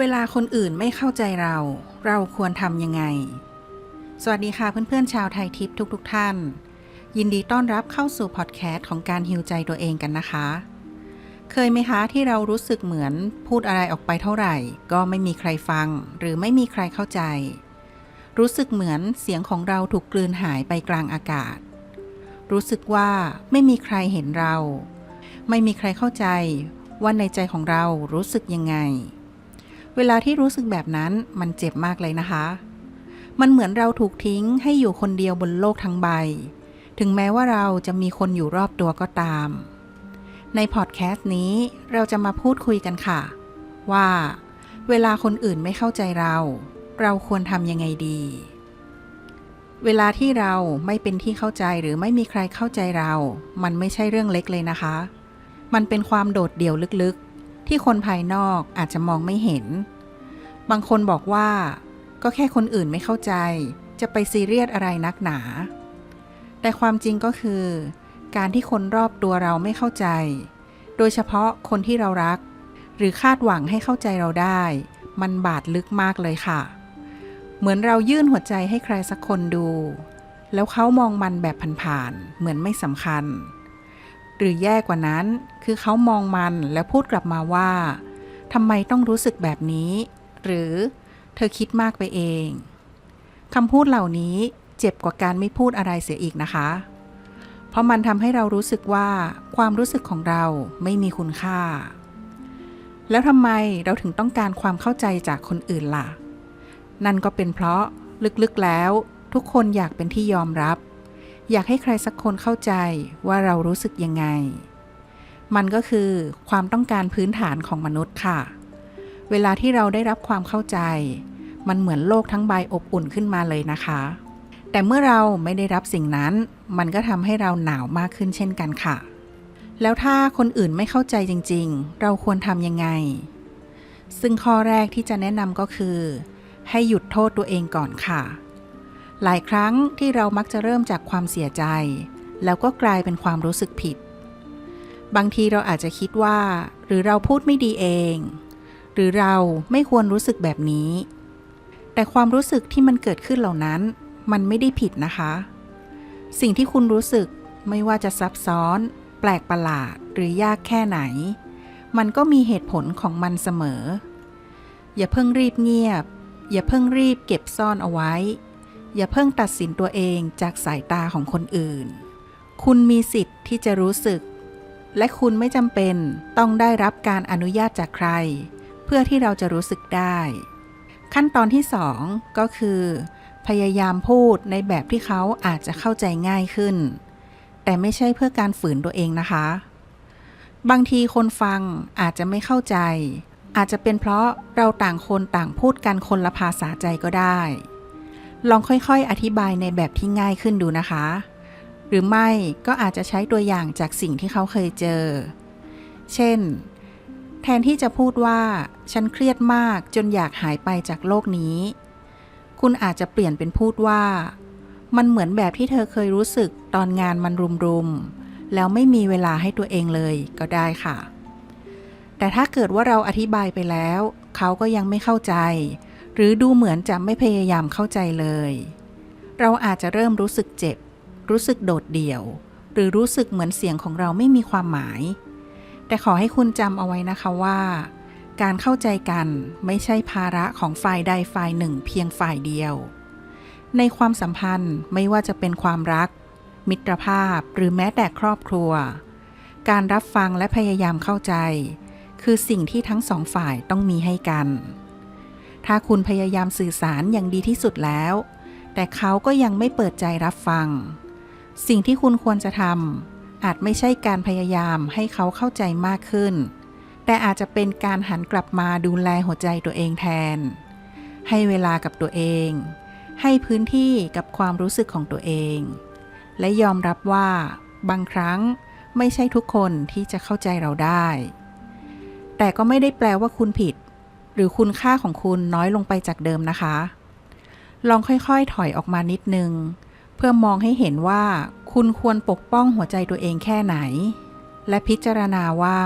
เวลาคนอื่นไม่เข้าใจเรา เราควรทำยังไง สวัสดีค่ะเพื่อนๆชาวไทยทิพย์ทุกๆทท่าน ยินดีต้อนรับเข้าสู่พอดแคสต์ของการฮิวใจตัวเองกันนะคะ เคยไหมคะที่เรารู้สึกเหมือนพูดอะไรออกไปเท่าไหร่ ก็ไม่มีใครฟัง หรือไม่มีใครเข้าใจ รู้สึกเหมือนเสียงของเราถูกกลืนหายไปกลางอากาศ รู้สึกว่าไม่มีใครเห็นเรา ไม่มีใครเข้าใจว่าในใจของเรารู้สึกยังไง เวลาที่รู้สึกแบบนั้นมันเจ็บมากเลยนะคะ มันเหมือนเราถูกทิ้งให้อยู่คนเดียวบนโลกทั้งใบ ถึงแม้ว่าเราจะมีคนอยู่รอบตัวก็ตาม ในพอดแคสต์นี้เราจะมาพูดคุยกันค่ะ ว่า เวลาคนอื่นไม่เข้าใจเรา เราควรทำยังไงดี เวลาที่เราไม่เป็นที่เข้าใจหรือไม่มีใครเข้าใจเรา มันไม่ใช่เรื่องเล็กเลยนะคะ มันเป็นความโดดเดี่ยวลึกๆ ที่คนภายนอกอาจจะมองไม่เห็น บางคนบอกว่า ก็แค่คนอื่นไม่เข้าใจ จะไปซีเรียสอะไรนักหนา แต่ความจริงก็คือ การที่คนรอบตัวเราไม่เข้าใจ โดยเฉพาะคนที่เรารัก หรือคาดหวังให้เข้าใจเราได้ มันบาดลึกมากเลยค่ะ เหมือนเรายื่นหัวใจให้ใครสักคนดู แล้วเขามองมันแบบผ่านๆเหมือนไม่สำคัญ รือแย่กว่านั้น คือเขามองมันแล้วพูดกลับมาว่าทำไมต้องรู้สึกแบบนี้ หรือเธอคิดมากไปเองคำพูดเหล่านี้เจ็บกว่าการไม่พูดอะไรเสียอีกนะคะ เพราะมันทำให้เรารู้สึกว่าความรู้สึกของเราไม่มีคุณค่า แล้วทำไมเราถึงต้องการความเข้าใจจากคนอื่นล่ะ นั่นก็เป็นเพราะลึกๆแล้วทุกคนอยากเป็นที่ยอมรับ อยากให้ใครสักคนเข้าใจว่าเรารู้สึกยังไง มันก็คือความต้องการพื้นฐานของมนุษย์ค่ะ เวลาที่เราได้รับความเข้าใจ มันเหมือนโลกทั้งใบอบอุ่นขึ้นมาเลยนะคะ แต่เมื่อเราไม่ได้รับสิ่งนั้น มันก็ทำให้เราหนาวมากขึ้นเช่นกันค่ะ แล้วถ้าคนอื่นไม่เข้าใจจริง ๆ เราควรทำยังไง ซึ่งข้อแรกที่จะแนะนำก็คือ ให้หยุดโทษตัวเองก่อนค่ะ หลายครั้งที่เรามักจะเริ่มจากความเสียใจ แล้วก็กลายเป็นความรู้สึกผิด บางทีเราอาจจะคิดว่า หรือเราพูดไม่ดีเอง หรือเราไม่ควรรู้สึกแบบนี้ แต่ความรู้สึกที่มันเกิดขึ้นเหล่านั้น มันไม่ได้ผิดนะคะ สิ่งที่คุณรู้สึกไม่ว่าจะซับซ้อน แปลกประหลาดหรือยากแค่ไหน มันก็มีเหตุผลของมันเสมอ อย่าเพิ่งรีบเงียบ อย่าเพิ่งรีบเก็บซ่อนเอาไว้ อย่าเพิ่งตัดสินตัวเองจากสายตาของคนอื่น คุณมีสิทธิ์ที่จะรู้สึก และคุณไม่จำเป็นต้องได้รับการอนุญาตจากใคร เพื่อที่เราจะรู้สึกได้ ขั้นตอนที่สองก็คือ พยายามพูดในแบบที่เขาอาจจะเข้าใจง่ายขึ้น แต่ไม่ใช่เพื่อการฝืนตัวเองนะคะ บางทีคนฟังอาจจะไม่เข้าใจ อาจจะเป็นเพราะเราต่างคนต่างพูดกันคนละภาษาใจก็ได้ ลองค่อยๆ อธิบายในแบบที่ง่ายขึ้นดูนะคะ หรือไม่ก็อาจจะใช้ตัวอย่างจากสิ่งที่เขาเคยเจอ เช่น แทนที่จะพูดว่า ฉันเครียดมากจนอยากหายไปจากโลกนี้ คุณอาจจะเปลี่ยนเป็นพูดว่า มันเหมือนแบบที่เธอเคยรู้สึกตอนงานมันรุมๆ แล้วไม่มีเวลาให้ตัวเองเลยก็ได้ค่ะ แต่ถ้าเกิดว่าเราอธิบายไปแล้ว เขาก็ยังไม่เข้าใจ หรือดูเหมือนจะไม่พยายามเข้าใจเลย เราอาจจะเริ่มรู้สึกเจ็บ รู้สึกโดดเดี่ยว หรือรู้สึกเหมือนเสียงของเราไม่มีความหมาย แต่ขอให้คุณจำเอาไว้นะคะว่า การเข้าใจกันไม่ใช่ภาระของฝ่ายใดฝ่ายหนึ่งเพียงฝ่ายเดียว ในความสัมพันธ์ไม่ว่าจะเป็นความรัก มิตรภาพหรือแม้แต่ครอบครัว การรับฟังและพยายามเข้าใจ คือสิ่งที่ทั้งสองฝ่ายต้องมีให้กัน ถ้าคุณพยายามสื่อสารอย่างดีที่สุดแล้ว แต่เขาก็ยังไม่เปิดใจรับฟัง สิ่งที่คุณควรจะทำอาจไม่ใช่การพยายามให้เขาเข้าใจมากขึ้น แต่อาจจะเป็นการหันกลับมาดูแลหัวใจตัวเองแทน ให้เวลากับตัวเอง ให้พื้นที่กับความรู้สึกของตัวเอง และยอมรับว่า บางครั้งไม่ใช่ทุกคนที่จะเข้าใจเราได้ แต่ก็ไม่ได้แปลว่าคุณผิด หรือคุณค่าของคุณน้อยลงไปจากเดิมนะคะ ลองค่อยๆถอยออกมานิดนึง เพื่อมองให้เห็นว่าคุณควรปกป้องหัวใจตัวเองแค่ไหน และพิจารณาว่า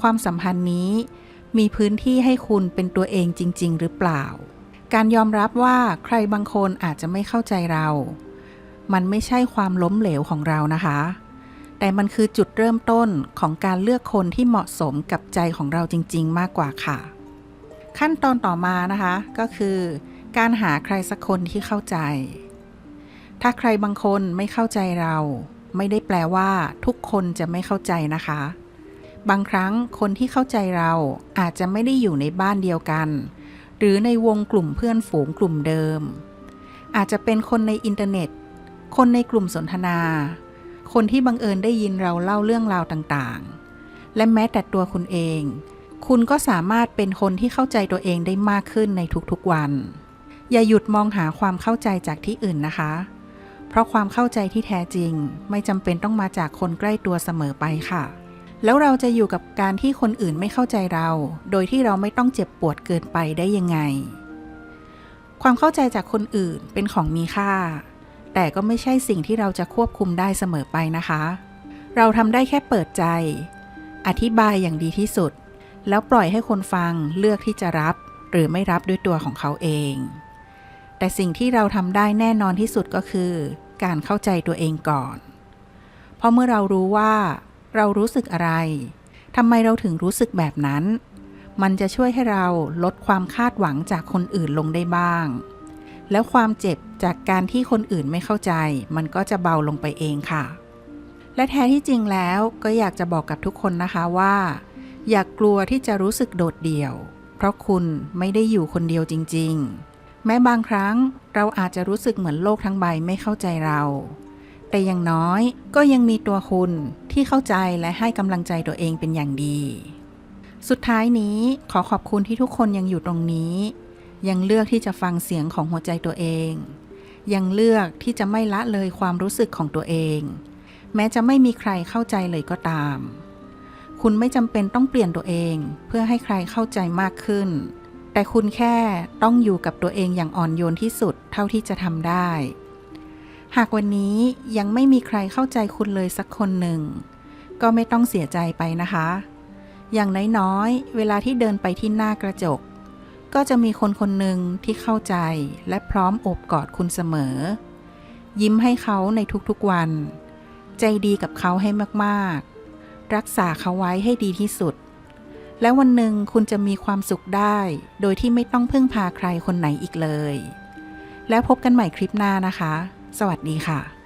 ความสัมพันธ์นี้ มีพื้นที่ให้คุณเป็นตัวเองจริง ๆ หรือเปล่า การยอมรับว่าใครบางคนอาจจะไม่เข้าใจเรา มันไม่ใช่ความล้มเหลวของเรานะคะ แต่มันคือจุดเริ่มต้นของการเลือกคนที่เหมาะสมกับใจของเราจริง ๆ มากกว่าค่ะ ขั้นตอนต่อมานะคะก็คือการหาใครสักคนที่เข้าใจ ถ้าใครบางคนไม่เข้าใจเรา ไม่ได้แปลว่า ทุกคนจะไม่เข้าใจนะคะ บางครั้งคนที่เข้าใจเราอาจจะไม่ได้อยู่ในบ้านเดียวกัน หรือในวงกลุ่มเพื่อนฝูงกลุ่มเดิม อาจจะเป็นคนในอินเทอร์เน็ต คนในกลุ่มสนทนา คนที่บังเอิญได้ยินเราเล่าเรื่องราวต่างๆ และแม้แต่ตัวคุณเอง คุณก็สามารถเป็นคนที่เข้าใจตัวเองได้มากขึ้นในทุกๆวัน อย่าหยุดมองหาความเข้าใจจากที่อื่นนะคะ เพราะความเข้าใจที่แท้จริง ไม่จำเป็นต้องมาจากคนใกล้ตัวเสมอไปค่ะ แล้วเราจะอยู่กับการที่คนอื่นไม่เข้าใจเรา โดยที่เราไม่ต้องเจ็บปวดเกินไปได้ยังไง ความเข้าใจจากคนอื่นเป็นของมีค่า แต่ก็ไม่ใช่สิ่งที่เราจะควบคุมได้เสมอไปนะคะ เราทำได้แค่เปิดใจ อธิบายอย่างดีที่สุด แล้วปล่อยให้คนฟังเลือกที่จะรับหรือไม่รับด้วยตัวของเขาเอง แต่สิ่งที่เราทำได้แน่นอนที่สุดก็คือ การเข้าใจตัวเองก่อน เพราะเมื่อเรารู้ว่า เรารู้สึกอะไรทำไมเราถึงรู้สึกแบบนั้น มันจะช่วยให้เราลดความคาดหวังจากคนอื่นลงได้บ้าง แล้วความเจ็บจากการที่คนอื่นไม่เข้าใจ มันก็จะเบาลงไปเองค่ะ และแท้ที่จริงแล้วก็อยากจะบอกกับทุกคนนะคะว่า อย่ากกลัวที่จะรู้สึกโดดเดี่ยว เพราะคุณไม่ได้อยู่คนเดียวจริง ๆ แม้บางครั้งเราอาจจะรู้สึกเหมือนโลกทั้งใบไม่เข้าใจเรา แต่อย่างน้อยก็ยังมีตัวคุณที่เข้าใจและให้กำลังใจตัวเองเป็นอย่างดี สุดท้ายนี้ขอขอบคุณที่ทุกคนยังอยู่ตรงนี้ ยังเลือกที่จะฟังเสียงของหัวใจตัวเอง ยังเลือกที่จะไม่ละเลยความรู้สึกของตัวเอง แม้จะไม่มีใครเข้าใจเลยก็ตาม คุณไม่จำเป็นต้องเปลี่ยนตัวเอง เพื่อให้ใครเข้าใจมากขึ้น แต่คุณแค่ต้องอยู่กับตัวเองอย่างอ่อนโยนที่สุดเท่าที่จะทำได้ หากวันนี้ยังไม่มีใครเข้าใจคุณเลยสักคนหนึ่ง ก็ไม่ต้องเสียใจไปนะคะ อย่างน้อยๆ เวลาที่เดินไปที่หน้ากระจก ก็จะมีคนคนหนึ่งที่เข้าใจและพร้อมโอบกอดคุณเสมอ ยิ้มให้เขาในทุกๆวัน ใจดีกับเขาให้มากๆ รักษาเขาไว้ให้ดีที่สุด และวันหนึ่งคุณจะมีความสุขได้ โดยที่ไม่ต้องพึ่งพาใครคนไหนอีกเลย แล้วพบกันใหม่คลิปหน้านะคะ สวัสดีค่ะ